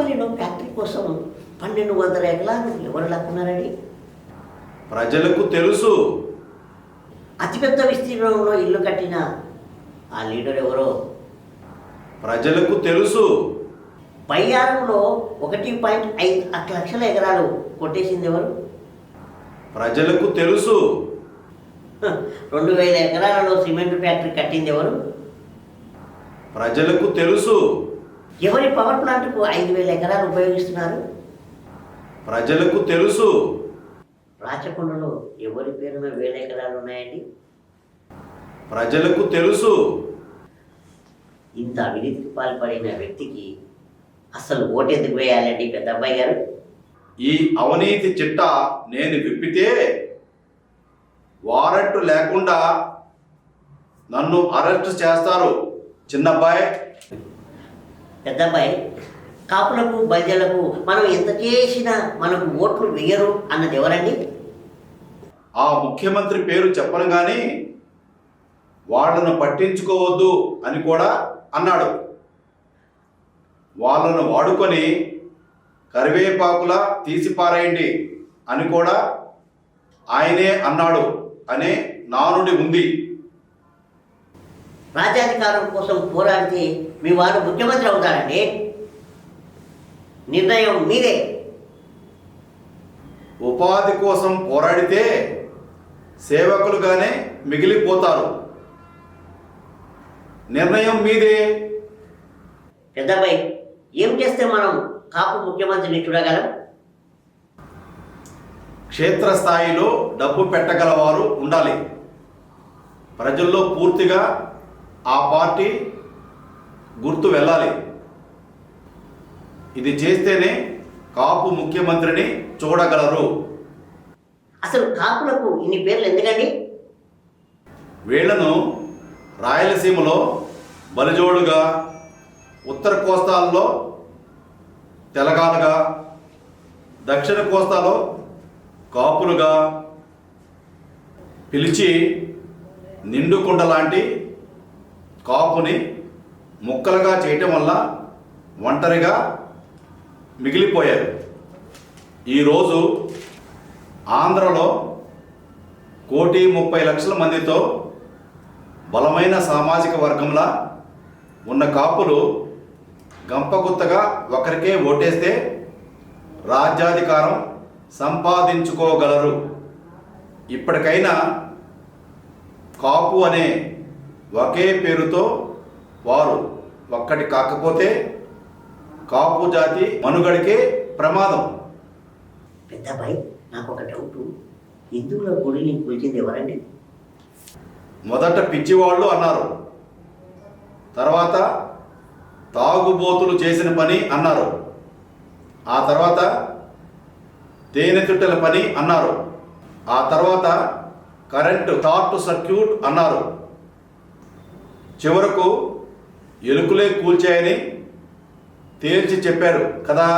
రాజపల్లిలో factory కోసం పన్నెండు వందల ఎకరాలు ఎవరు లాక్కున్నారండి ప్రజలకు తెలుసు. అతిపెద్ద విస్తీర్ణంలో ఇల్లు కట్టిన ఆ లీడర్ ఎవరో? ప్రజలకు తెలుసు. బయ్యారంలో ఒకటి పాయింట్ ఐదు లక్షల ఎకరాలు కొట్టేసింది ఎవరు? ప్రజలకు తెలుసు. రెండు వేల ఎకరాలలో సిమెంట్ ఫ్యాక్టరీ కట్టింది ఎవరు? ప్రజలకు తెలుసు. ఎవరి పవర్ ప్లాంట్కు ఐదు వేల ఎకరాలు ఉపయోగిస్తున్నారు? ప్రజలకు తెలుసు. రాచకొండలో ఎవరి పేరున వేల ఎకరాలు ఉన్నాయండి? ప్రజలకు తెలుసు. ఇంత అవినీతికి పాల్పడిన వ్యక్తికి అసలు ఓటెందుకు వేయాలండి పెద్ద అబ్బాయి గారు? ఈ అవినీతి చిట్ట నేను విప్పితే వారెంట్ లేకుండా నన్ను అరెస్ట్ చేస్తారు. చిన్నబ్బాయ్. పెద్ద అబ్బాయి కాపులకు బల్జలకు మనం ఎంత చేసినా మనకు ఓట్లు వేయరు అన్నది ఎవరండి? ఆ ముఖ్యమంత్రి పేరు చెప్పను కానీ వాళ్ళను పట్టించుకోవద్దు అని కూడా అన్నాడు. వాళ్ళను వాడుకొని కరివేపాకులా తీసి పారేయండి అని కూడా ఆయనే అన్నాడు అనే నానుడి ఉంది. రాజ్యాధికారం కోసం పోరాడితే మీ వారు ముఖ్యమంత్రి అవుతారండి. నిర్ణయం మీదే. ఉపాధి కోసం పోరాడితే సేవకులుగానే మిగిలిపోతారు. నిర్ణయం మీదే. పెద్దబ్బాయి ఏం చేస్తే మనం కాపు ముఖ్యమంత్రిని చూడగలం? క్షేత్రస్థాయిలో డబ్బు పెట్టగలవారు ఉండాలి. ప్రజల్లో పూర్తిగా ఆ పార్టీ గుర్తు వెళ్ళాలి. ఇది చేస్తేనే కాపు ముఖ్యమంత్రిని చూడగలరు. అసలు కాపులకు ఇన్ని పేర్లు ఎందుకండి? వీళ్ళను రాయలసీమలో బలిజోడుగా ఉత్తర కోస్తాల్లో తెలగాలుగా దక్షిణ కోస్తాలో కాపులుగా పిలిచి నిండుకుండ లాంటి కాపుని ముక్కలుగా చేయటం వల్ల ఒంటరిగా మిగిలిపోయారు. ఈరోజు ఆంధ్రలో కోటి ముప్పై లక్షల మందితో బలమైన సామాజిక వర్గంలా ఉన్న కాపులు గంపగుత్తగా ఒకరికే ఓటేస్తే రాజ్యాధికారం సంపాదించుకోగలరు. ఇప్పటికైనా కాపు అనే ఒకే పేరుతో వారు ఒక్కటి కాకపోతే కాపు జాతి మనుగడికే ప్రమాదం. పెద్దబ్బాయి నాకు ఒక డౌట్ హిందువుల గుడిని కూల్చింది ఎవరండి? మొదట పిచ్చివాళ్ళు అన్నారు. తర్వాత తాగుబోతులు చేసిన పని అన్నారు. ఆ తర్వాత తేనె తుట్టెల పని అన్నారు. ఆ తర్వాత కరెంటు షార్ట్ సర్క్యూట్ అన్నారు. చివరకు ఎలుకలే కూల్చాయని తేల్చి చెప్పారు కదా.